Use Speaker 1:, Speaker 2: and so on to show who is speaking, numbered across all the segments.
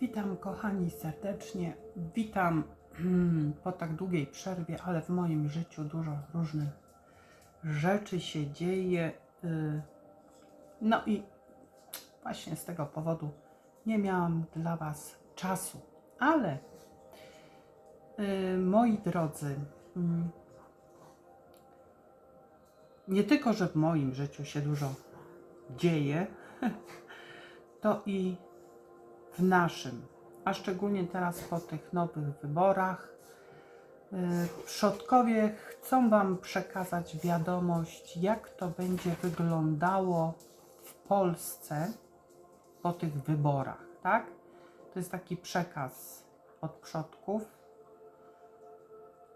Speaker 1: Witam kochani serdecznie. Witam mm, po tak długiej przerwie, ale w moim życiu dużo różnych rzeczy się dzieje. y, No i właśnie z tego powodu nie miałam dla Was czasu. Ale y, moi drodzy, mm, nie tylko, że w moim życiu się dużo dzieje, to i w naszym, a szczególnie teraz po tych nowych wyborach. y, Przodkowie chcą Wam przekazać wiadomość, jak to będzie wyglądało w Polsce po tych wyborach, tak? To jest taki przekaz od przodków.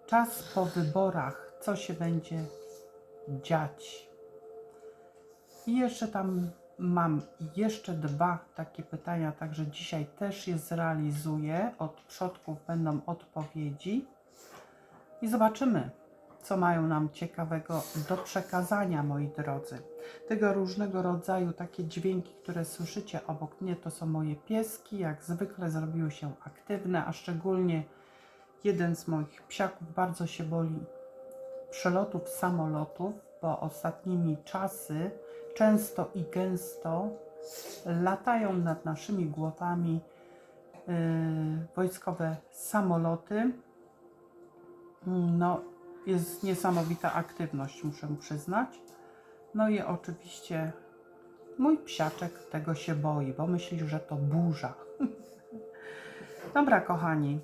Speaker 1: Czas po wyborach, co się będzie dziać. I jeszcze tam mam jeszcze dwa takie pytania, także dzisiaj też je zrealizuję. Od przodków będą odpowiedzi i zobaczymy, co mają nam ciekawego do przekazania, moi drodzy. Tego różnego rodzaju takie dźwięki, które słyszycie obok mnie, to są moje pieski. Jak zwykle zrobiły się aktywne, a szczególnie jeden z moich psiaków bardzo się boli przelotów samolotów, bo ostatnimi czasy często i gęsto latają nad naszymi głowami yy, wojskowe samoloty. No, jest niesamowita aktywność, muszę przyznać. No i oczywiście mój psiaczek tego się boi, bo myśli, że to burza. Dobra, kochani,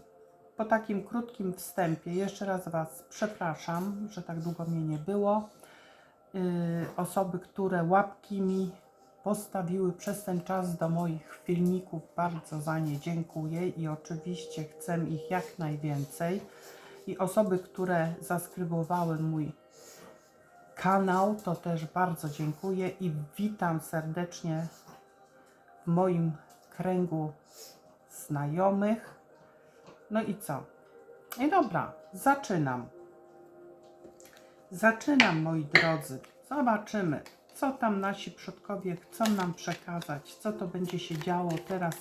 Speaker 1: po takim krótkim wstępie jeszcze raz Was przepraszam, że tak długo mnie nie było. Yy, osoby, które łapki mi postawiły przez ten czas do moich filmików, bardzo za nie dziękuję i oczywiście chcę ich jak najwięcej. I osoby, które zaskrybowały mój kanał, to też bardzo dziękuję i witam serdecznie w moim kręgu znajomych. No i co? I dobra, zaczynam. Zaczynam, moi drodzy. Zobaczymy, co tam nasi przodkowie chcą nam przekazać, co to będzie się działo teraz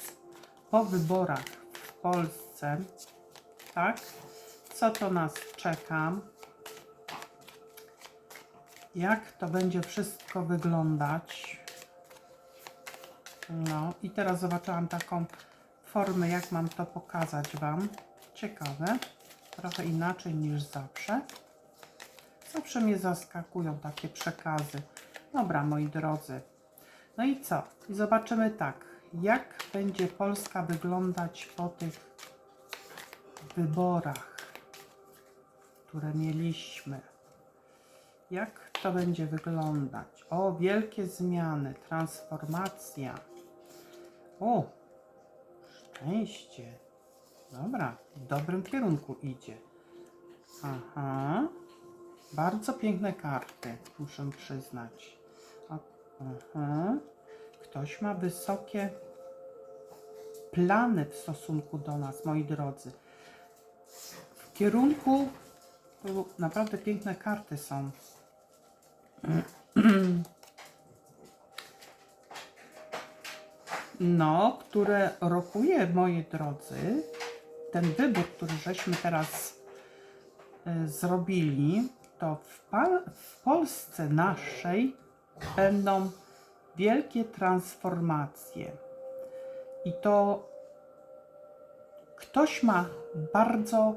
Speaker 1: po wyborach w Polsce. Tak? Co to nas czeka? Jak to będzie wszystko wyglądać? No i teraz zobaczyłam taką formę, jak mam to pokazać Wam. Ciekawe. Trochę inaczej niż zawsze. Zawsze mnie zaskakują takie przekazy. Dobra, moi drodzy. No i co? I zobaczymy tak, jak będzie Polska wyglądać po tych wyborach, które mieliśmy. Jak to będzie wyglądać? O, wielkie zmiany, transformacja. O, szczęście. Dobra, w dobrym kierunku idzie. Aha. Bardzo piękne karty, muszę przyznać. Aha. Ktoś ma wysokie plany w stosunku do nas, moi drodzy. W kierunku naprawdę piękne karty są. No, które rokuje, moi drodzy, ten wybór, który żeśmy teraz y, zrobili, to w, w Polsce naszej będą wielkie transformacje. I to ktoś ma bardzo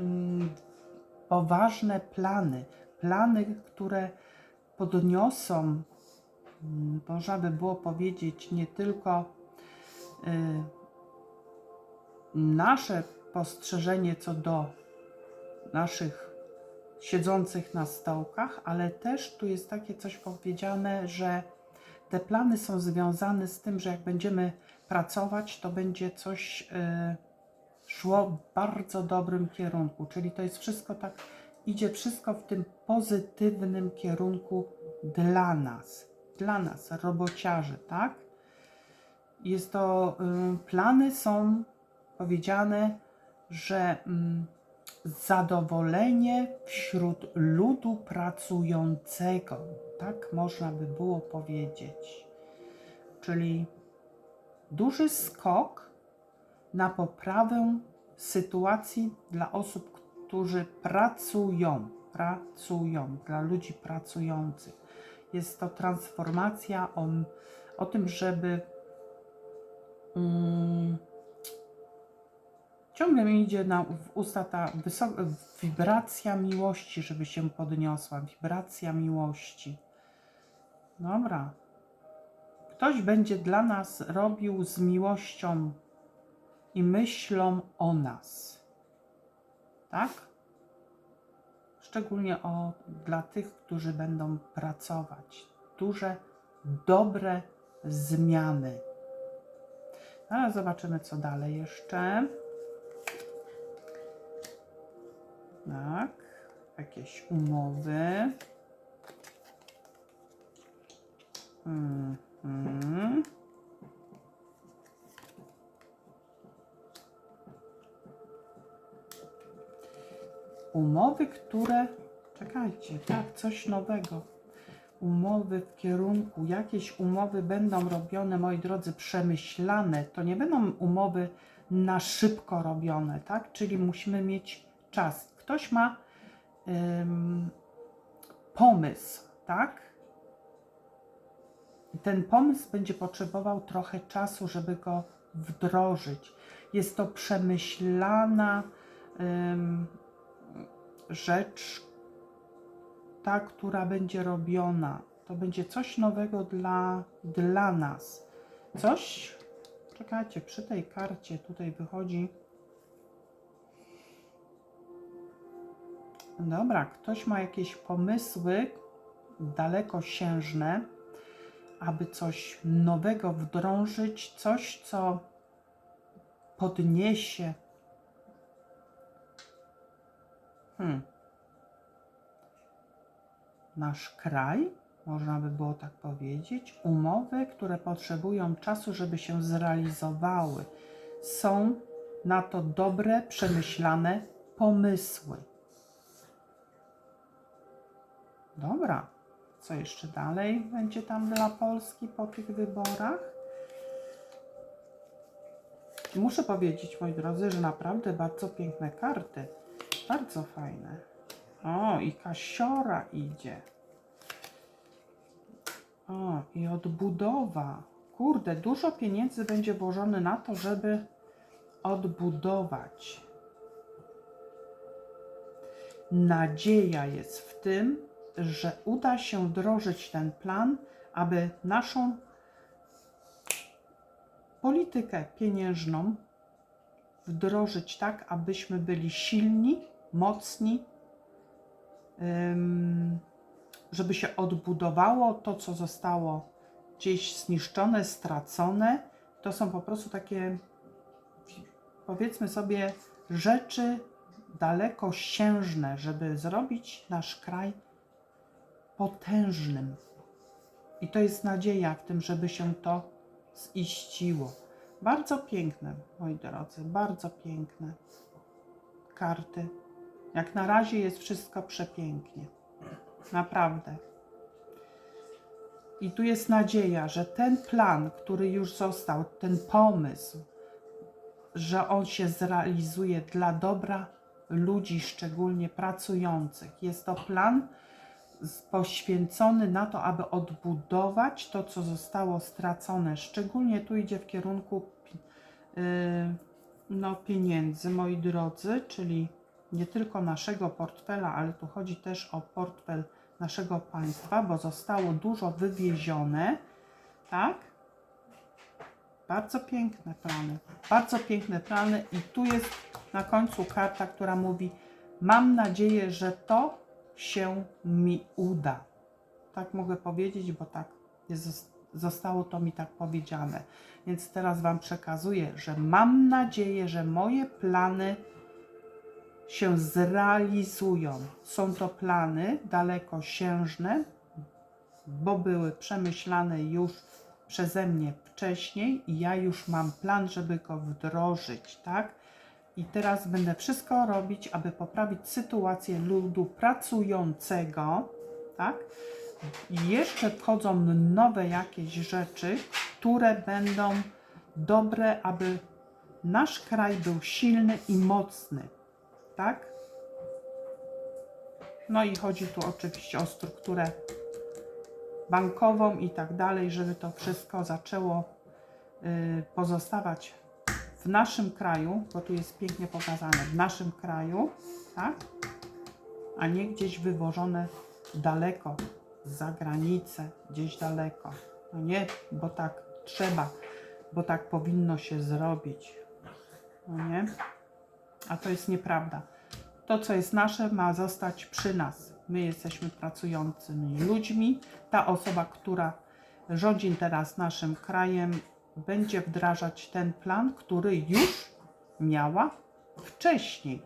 Speaker 1: mm, poważne plany, plany, które podniosą, mm, można by było powiedzieć, nie tylko y, nasze postrzeżenie co do naszych siedzących na stołkach, ale też tu jest takie coś powiedziane, że te plany są związane z tym, że jak będziemy pracować, to będzie coś y, szło w bardzo dobrym kierunku. Czyli to jest wszystko tak, idzie wszystko w tym pozytywnym kierunku dla nas, dla nas, robociarzy, tak? Jest to, y, plany są powiedziane, że mm, zadowolenie wśród ludu pracującego, tak można by było powiedzieć. Czyli duży skok na poprawę sytuacji dla osób, którzy pracują, pracują, dla ludzi pracujących. Jest to transformacja o, o tym, żeby mm, ciągle mi idzie na, w usta ta wysoka, wibracja miłości, żeby się podniosła, wibracja miłości. Dobra. Ktoś będzie dla nas robił z miłością i myślą o nas. Tak? Szczególnie o, dla tych, którzy będą pracować. Duże, dobre zmiany. Ale zobaczymy, co dalej jeszcze. Tak, jakieś umowy. Mhm. Umowy, które. Czekajcie, tak, coś nowego. Umowy w kierunku, jakieś umowy będą robione, moi drodzy, przemyślane. To nie będą umowy na szybko robione, tak? Czyli musimy mieć czas. Ktoś ma pomysł, tak? Ten pomysł będzie potrzebował trochę czasu, żeby go wdrożyć. Jest to przemyślana rzecz, ta, która będzie robiona. To będzie coś nowego dla, dla nas. Coś, czekajcie, przy tej karcie tutaj wychodzi. Dobra, ktoś ma jakieś pomysły dalekosiężne, aby coś nowego wdrążyć, coś, co podniesie. Hmm. Nasz kraj, można by było tak powiedzieć, umowy, które potrzebują czasu, żeby się zrealizowały. Są na to dobre, przemyślane pomysły. Dobra, co jeszcze dalej będzie tam dla Polski po tych wyborach? Muszę powiedzieć, moi drodzy, że naprawdę bardzo piękne karty. Bardzo fajne. O, i kasiora idzie. O, i odbudowa. Kurde, dużo pieniędzy będzie włożone na to, żeby odbudować. Nadzieja jest w tym, że uda się wdrożyć ten plan, aby naszą politykę pieniężną wdrożyć tak, abyśmy byli silni, mocni, żeby się odbudowało to, co zostało gdzieś zniszczone, stracone. To są po prostu takie, powiedzmy sobie, rzeczy dalekosiężne, żeby zrobić nasz kraj potężnym. I to jest nadzieja w tym, żeby się to ziściło. Bardzo piękne, moi drodzy, bardzo piękne karty. Jak na razie jest wszystko przepięknie. Naprawdę. I tu jest nadzieja, że ten plan, który już został, ten pomysł, że on się zrealizuje dla dobra ludzi, szczególnie pracujących. Jest to plan poświęcony na to, aby odbudować to, co zostało stracone. Szczególnie tu idzie w kierunku y, no, pieniędzy, moi drodzy, czyli nie tylko naszego portfela, ale tu chodzi też o portfel naszego państwa, bo zostało dużo wywiezione, tak? Bardzo piękne plany, bardzo piękne plany i tu jest na końcu karta, która mówi mam nadzieję, że to się mi uda. Tak mogę powiedzieć, bo tak jest, zostało to mi tak powiedziane. Więc teraz Wam przekazuję, że mam nadzieję, że moje plany się zrealizują. Są to plany dalekosiężne, bo były przemyślane już przeze mnie wcześniej i ja już mam plan, żeby go wdrożyć, tak? I teraz będę wszystko robić, aby poprawić sytuację ludu pracującego, tak? I jeszcze wchodzą nowe jakieś rzeczy, które będą dobre, aby nasz kraj był silny i mocny, tak? No i chodzi tu oczywiście o strukturę bankową i tak dalej, żeby to wszystko zaczęło y, pozostawać w naszym kraju, bo tu jest pięknie pokazane, w naszym kraju, tak? A nie gdzieś wywożone daleko, za granicę, gdzieś daleko. No nie, bo tak trzeba, bo tak powinno się zrobić. No nie? A to jest nieprawda. To, co jest nasze, ma zostać przy nas. My jesteśmy pracującymi ludźmi. Ta osoba, która rządzi teraz naszym krajem, będzie wdrażać ten plan, który już miała wcześniej.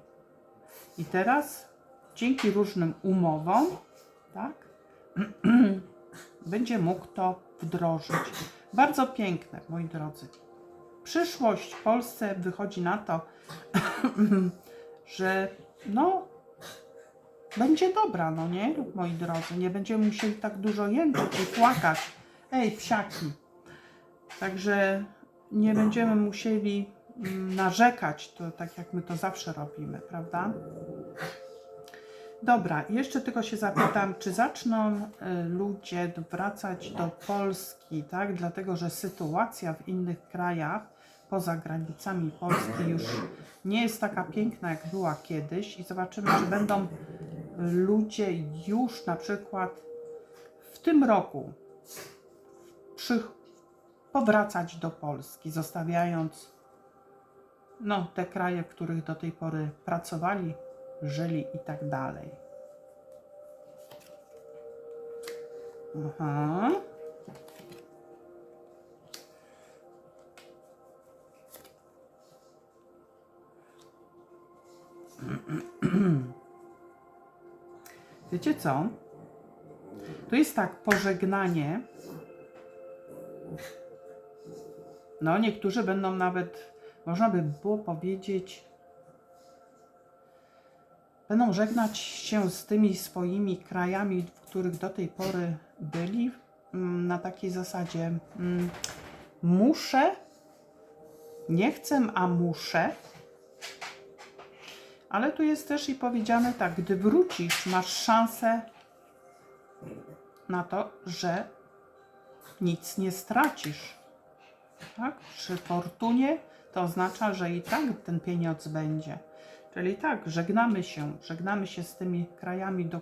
Speaker 1: I teraz dzięki różnym umowom, tak, będzie mógł to wdrożyć. Bardzo piękne, moi drodzy. Przyszłość w Polsce wychodzi na to, że no, będzie dobra, no nie, moi drodzy. Nie będziemy musieli tak dużo jęczyć i płakać. Ej, psiaki. Także nie będziemy musieli mm, narzekać, to tak jak my to zawsze robimy, prawda? Dobra, jeszcze tylko się zapytam, czy zaczną y, ludzie wracać do Polski, tak? Dlatego, że sytuacja w innych krajach poza granicami Polski już nie jest taka piękna, jak była kiedyś i zobaczymy, czy będą ludzie już na przykład w tym roku przy, powracać do Polski, zostawiając no, te kraje, w których do tej pory pracowali, żyli i tak dalej. Aha. Wiecie co? Tu jest tak, pożegnanie. No, niektórzy będą nawet, można by było powiedzieć, będą żegnać się z tymi swoimi krajami, w których do tej pory byli, mm, na takiej zasadzie mm, muszę, nie chcę, a muszę. Ale tu jest też i powiedziane tak, gdy wrócisz, masz szansę na to, że nic nie stracisz. Tak? Przy fortunie to oznacza, że i tak ten pieniądz będzie. Czyli tak, żegnamy się, żegnamy się z tymi krajami, do,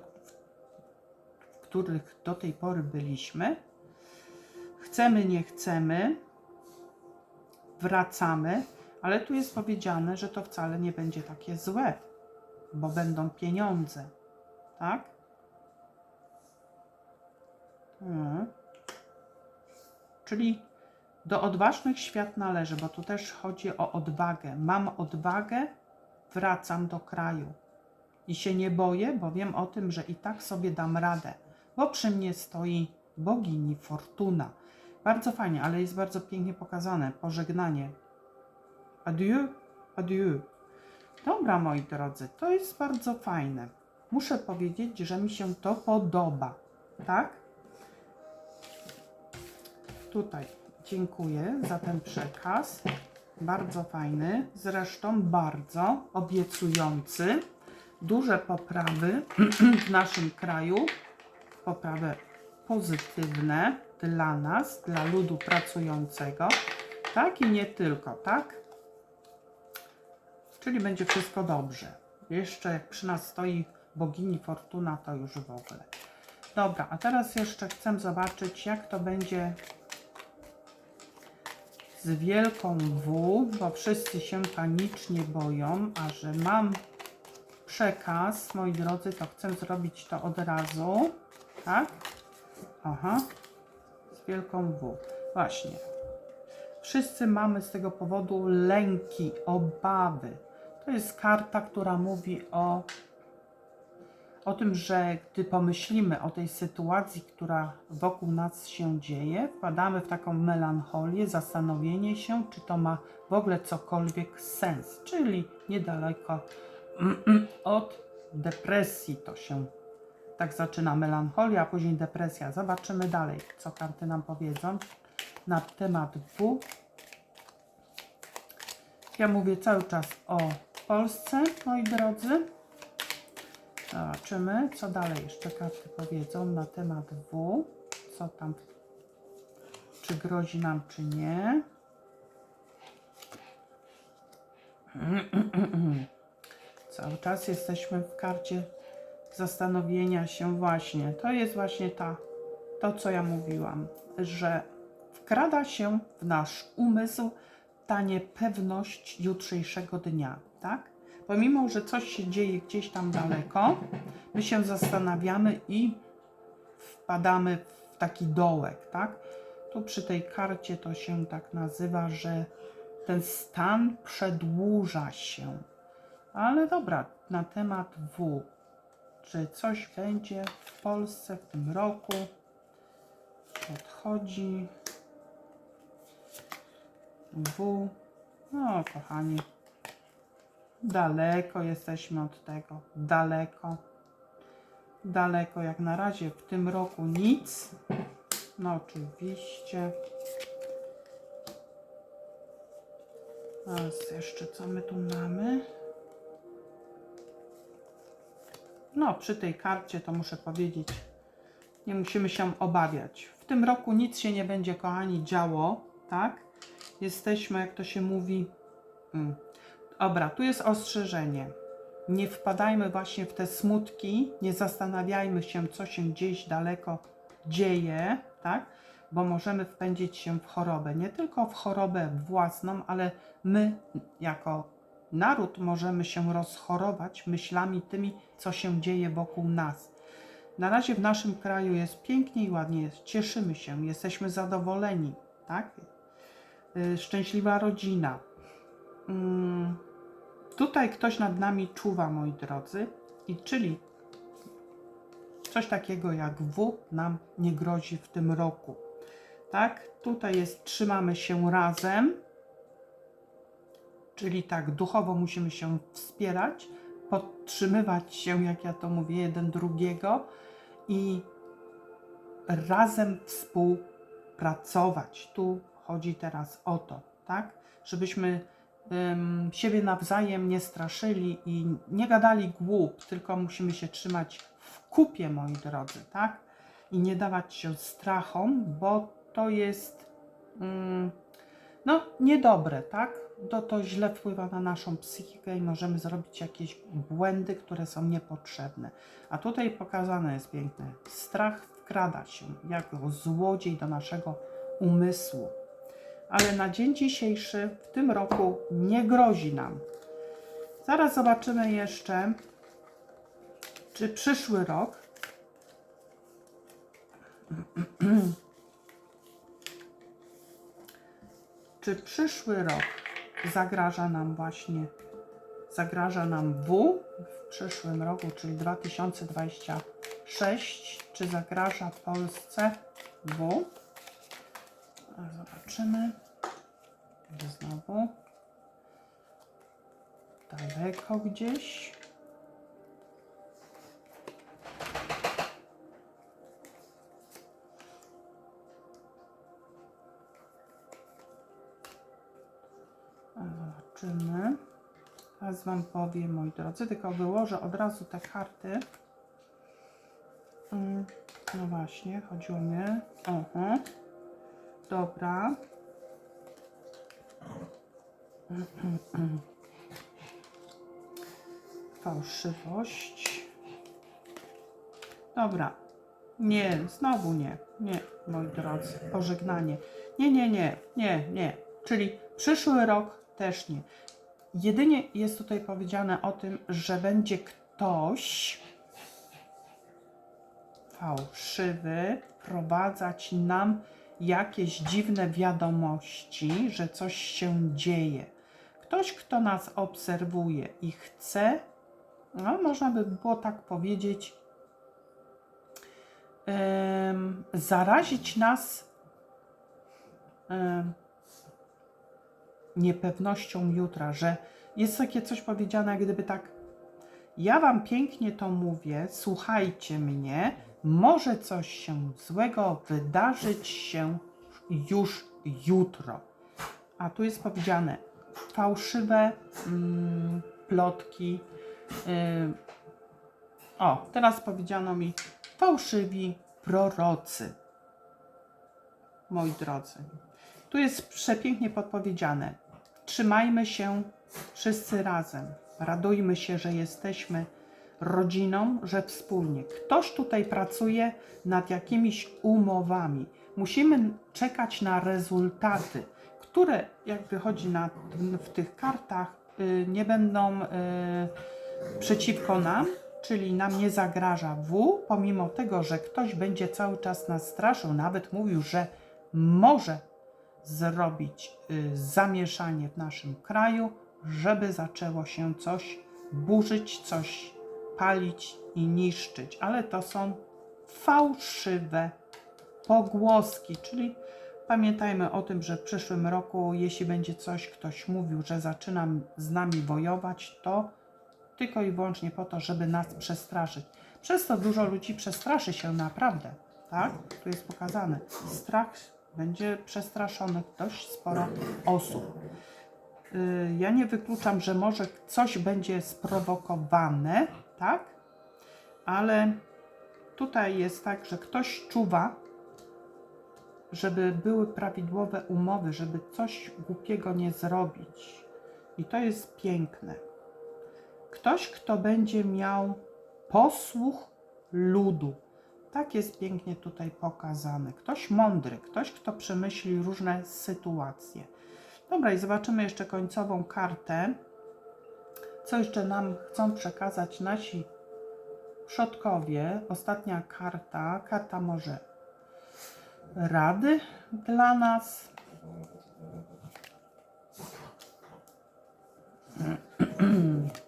Speaker 1: w których do tej pory byliśmy. Chcemy, nie chcemy, wracamy, ale tu jest powiedziane, że to wcale nie będzie takie złe, bo będą pieniądze, tak? Hmm. Czyli do odważnych świat należy, bo tu też chodzi o odwagę. Mam odwagę, wracam do kraju. I się nie boję, bo wiem o tym, że i tak sobie dam radę, bo przy mnie stoi bogini Fortuna. Bardzo fajnie, ale jest bardzo pięknie pokazane. Pożegnanie. Adieu, adieu. Dobra, moi drodzy, to jest bardzo fajne. Muszę powiedzieć, że mi się to podoba. Tak? Tutaj dziękuję za ten przekaz. Bardzo fajny, zresztą bardzo obiecujący. Duże poprawy w naszym kraju, poprawy pozytywne dla nas, dla ludu pracującego, tak i nie tylko, tak? Czyli będzie wszystko dobrze. Jeszcze jak przy nas stoi bogini Fortuna, to już w ogóle. Dobra, a teraz jeszcze chcę zobaczyć, jak to będzie z wielką W, bo wszyscy się panicznie boją, a że mam przekaz, moi drodzy, to chcę zrobić to od razu. Tak? Aha. Z wielką W. Właśnie. Wszyscy mamy z tego powodu lęki, obawy. To jest karta, która mówi o o tym, że gdy pomyślimy o tej sytuacji, która wokół nas się dzieje, wpadamy w taką melancholię, zastanowienie się, czy to ma w ogóle cokolwiek sens, czyli niedaleko od depresji to się tak zaczyna melancholia, a później depresja. Zobaczymy dalej, co karty nam powiedzą na temat W Ja mówię cały czas o Polsce, moi drodzy. Zobaczymy, co dalej jeszcze karty powiedzą na temat W. Co tam, czy grozi nam, czy nie. Cały czas jesteśmy w karcie zastanowienia się właśnie. To jest właśnie ta, to, co ja mówiłam, że wkrada się w nasz umysł ta niepewność jutrzejszego dnia, tak? Pomimo, że coś się dzieje gdzieś tam daleko, my się zastanawiamy i wpadamy w taki dołek, tak? Tu przy tej karcie to się tak nazywa, że ten stan przedłuża się. Ale dobra, na temat W. Czy coś będzie w Polsce w tym roku? Odchodzi. W. No, kochani. Daleko jesteśmy od tego. Daleko. Daleko. Jak na razie w tym roku nic. No, oczywiście. Teraz jeszcze co my tu mamy? No, przy tej karcie to muszę powiedzieć, nie musimy się obawiać. W tym roku nic się nie będzie, kochani, działo, tak? Jesteśmy, jak to się mówi. Dobra, tu jest ostrzeżenie. Nie wpadajmy właśnie w te smutki, nie zastanawiajmy się, co się gdzieś daleko dzieje, tak? Bo możemy wpędzić się w chorobę. Nie tylko w chorobę własną, ale my, jako naród, możemy się rozchorować myślami tymi, co się dzieje wokół nas. Na razie w naszym kraju jest pięknie i ładnie, cieszymy się, jesteśmy zadowoleni, tak? Y, Szczęśliwa rodzina. Mm, Tutaj ktoś nad nami czuwa, moi drodzy, i czyli coś takiego jak W nam nie grozi w tym roku. Tak? Tutaj jest trzymamy się razem, czyli tak duchowo musimy się wspierać, podtrzymywać się, jak ja to mówię, jeden drugiego i razem współpracować. Tu chodzi teraz o to, tak? Żebyśmy ym, siebie nawzajem nie straszyli i nie gadali głup, tylko musimy się trzymać w kupie, moi drodzy, tak? I nie dawać się strachom, bo to jest ym, no niedobre, tak? To, to źle wpływa na naszą psychikę i możemy zrobić jakieś błędy, które są niepotrzebne. A tutaj pokazane jest piękne. Strach wkrada się jako złodziej do naszego umysłu. Ale na dzień dzisiejszy w tym roku nie grozi nam. Zaraz zobaczymy jeszcze, czy przyszły rok czy przyszły rok zagraża nam właśnie, zagraża nam W w przyszłym roku, czyli 2026, czy zagraża Polsce W? Zobaczymy. Znowu. Daleko gdzieś. Zobaczymy. Teraz Wam powiem, moi drodzy, tylko wyłożę od razu te karty. Mm, No właśnie, chodziło mi. Oho. Dobra. Fałszywość. Dobra. Nie, znowu nie. Nie, moi drodzy. Pożegnanie. Nie, nie, nie, nie, nie. Czyli przyszły rok też nie. Jedynie jest tutaj powiedziane o tym, że będzie ktoś fałszywy wprowadzać nam jakieś dziwne wiadomości, że coś się dzieje. Ktoś, kto nas obserwuje i chce, no, można by było tak powiedzieć, em, zarazić nas em, niepewnością jutra, że jest takie coś powiedziane, gdyby tak, ja wam pięknie to mówię, słuchajcie mnie, może coś się złego wydarzyć się już jutro. A tu jest powiedziane, fałszywe mm, plotki. Y, o, teraz powiedziano mi fałszywi prorocy. Moi drodzy, tu jest przepięknie podpowiedziane. Trzymajmy się wszyscy razem. Radujmy się, że jesteśmy rodziną, że wspólnie. Ktoś tutaj pracuje nad jakimiś umowami. Musimy czekać na rezultaty, które, jak wychodzi na, w tych kartach, y, nie będą y, przeciwko nam, czyli nam nie zagraża W, pomimo tego, że ktoś będzie cały czas nas straszył, nawet mówił, że może zrobić y, zamieszanie w naszym kraju, żeby zaczęło się coś burzyć, coś palić i niszczyć. Ale to są fałszywe pogłoski, czyli pamiętajmy o tym, że w przyszłym roku, jeśli będzie coś, ktoś mówił, że zaczyna z nami wojować, to tylko i wyłącznie po to, żeby nas przestraszyć. Przez to dużo ludzi przestraszy się naprawdę, tak? Tu jest pokazane. Strach będzie przestraszonych dość sporo osób. Y, Ja nie wykluczam, że może coś będzie sprowokowane, tak? Ale tutaj jest tak, że ktoś czuwa, żeby były prawidłowe umowy, żeby coś głupiego nie zrobić. I to jest piękne. Ktoś, kto będzie miał posłuch ludu. Tak jest pięknie tutaj pokazane. Ktoś mądry, ktoś, kto przemyśli różne sytuacje. Dobra, i zobaczymy jeszcze końcową kartę. Co jeszcze nam chcą przekazać nasi przodkowie? Ostatnia karta, karta może rady dla nas.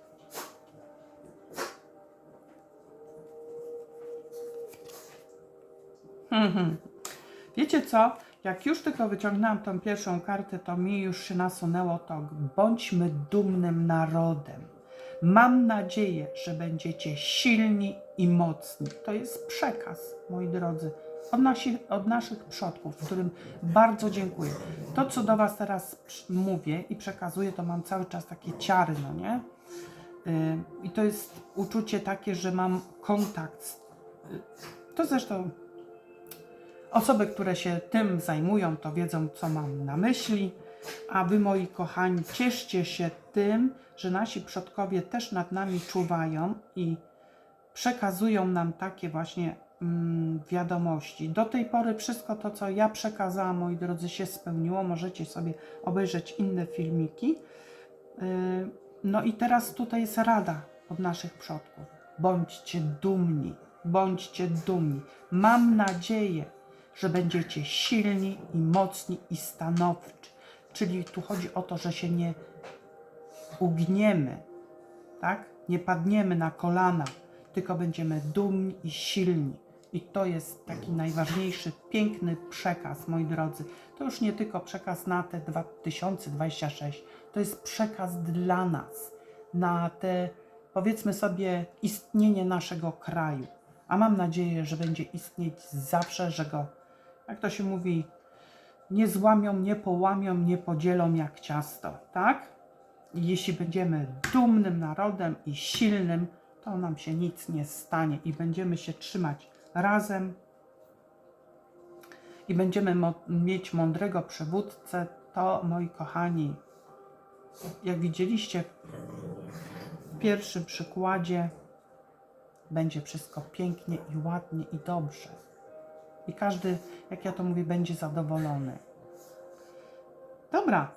Speaker 1: Wiecie co? Jak już tylko wyciągnęłam tą pierwszą kartę, to mi już się nasunęło to. Bądźmy dumnym narodem. Mam nadzieję, że będziecie silni i mocni. To jest przekaz, moi drodzy, od, nasi, od naszych przodków, którym bardzo dziękuję. To, co do Was teraz mówię i przekazuję, to mam cały czas takie ciary, no nie? Yy, I to jest uczucie takie, że mam kontakt. yy, To zresztą Osoby, które się tym zajmują, to wiedzą, co mam na myśli. A wy, moi kochani, cieszcie się tym, że nasi przodkowie też nad nami czuwają i przekazują nam takie właśnie wiadomości. Do tej pory wszystko to, co ja przekazałam, moi drodzy, się spełniło. Możecie sobie obejrzeć inne filmiki. Yy, No i teraz tutaj jest rada od naszych przodków. Bądźcie dumni, bądźcie dumni. Mam nadzieję, że będziecie silni i mocni i stanowczy. Czyli tu chodzi o to, że się nie ugniemy, tak? Nie padniemy na kolana, tylko będziemy dumni i silni. I to jest taki najważniejszy, piękny przekaz, moi drodzy. To już nie tylko przekaz na te 2026, to jest przekaz dla nas, na te, powiedzmy sobie, istnienie naszego kraju. A mam nadzieję, że będzie istnieć zawsze, że go, jak to się mówi, nie złamią, nie połamią, nie podzielą jak ciasto, tak? I jeśli będziemy dumnym narodem i silnym, to nam się nic nie stanie i będziemy się trzymać razem i będziemy mieć mądrego przywódcę, to moi kochani, jak widzieliście w pierwszym przykładzie, będzie wszystko pięknie i ładnie i dobrze. I każdy, jak ja to mówię, będzie zadowolony. Dobra,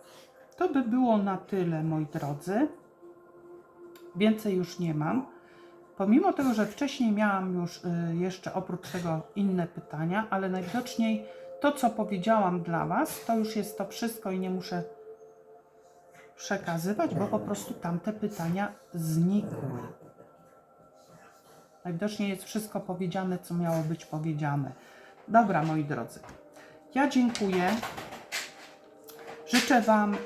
Speaker 1: to by było na tyle, moi drodzy. Więcej już nie mam. Pomimo tego, że wcześniej miałam już y, jeszcze oprócz tego inne pytania, ale najwidoczniej to, co powiedziałam dla Was, to już jest to wszystko i nie muszę przekazywać, bo po prostu tamte pytania znikły. Najwidoczniej jest wszystko powiedziane, co miało być powiedziane. Dobra, moi drodzy. Ja dziękuję. Życzę Wam y,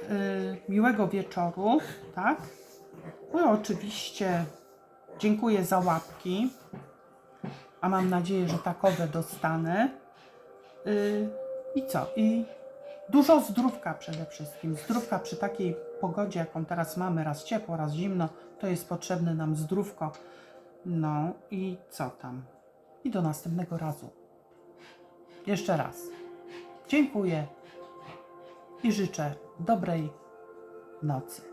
Speaker 1: miłego wieczoru, tak? No oczywiście dziękuję za łapki, a mam nadzieję, że takowe dostanę. Y, I co? I Dużo zdrówka przede wszystkim. Zdrówka przy takiej pogodzie, jaką teraz mamy, raz ciepło, raz zimno, to jest potrzebne nam zdrówko. No i co tam? I do następnego razu. Jeszcze raz. Dziękuję i życzę dobrej nocy.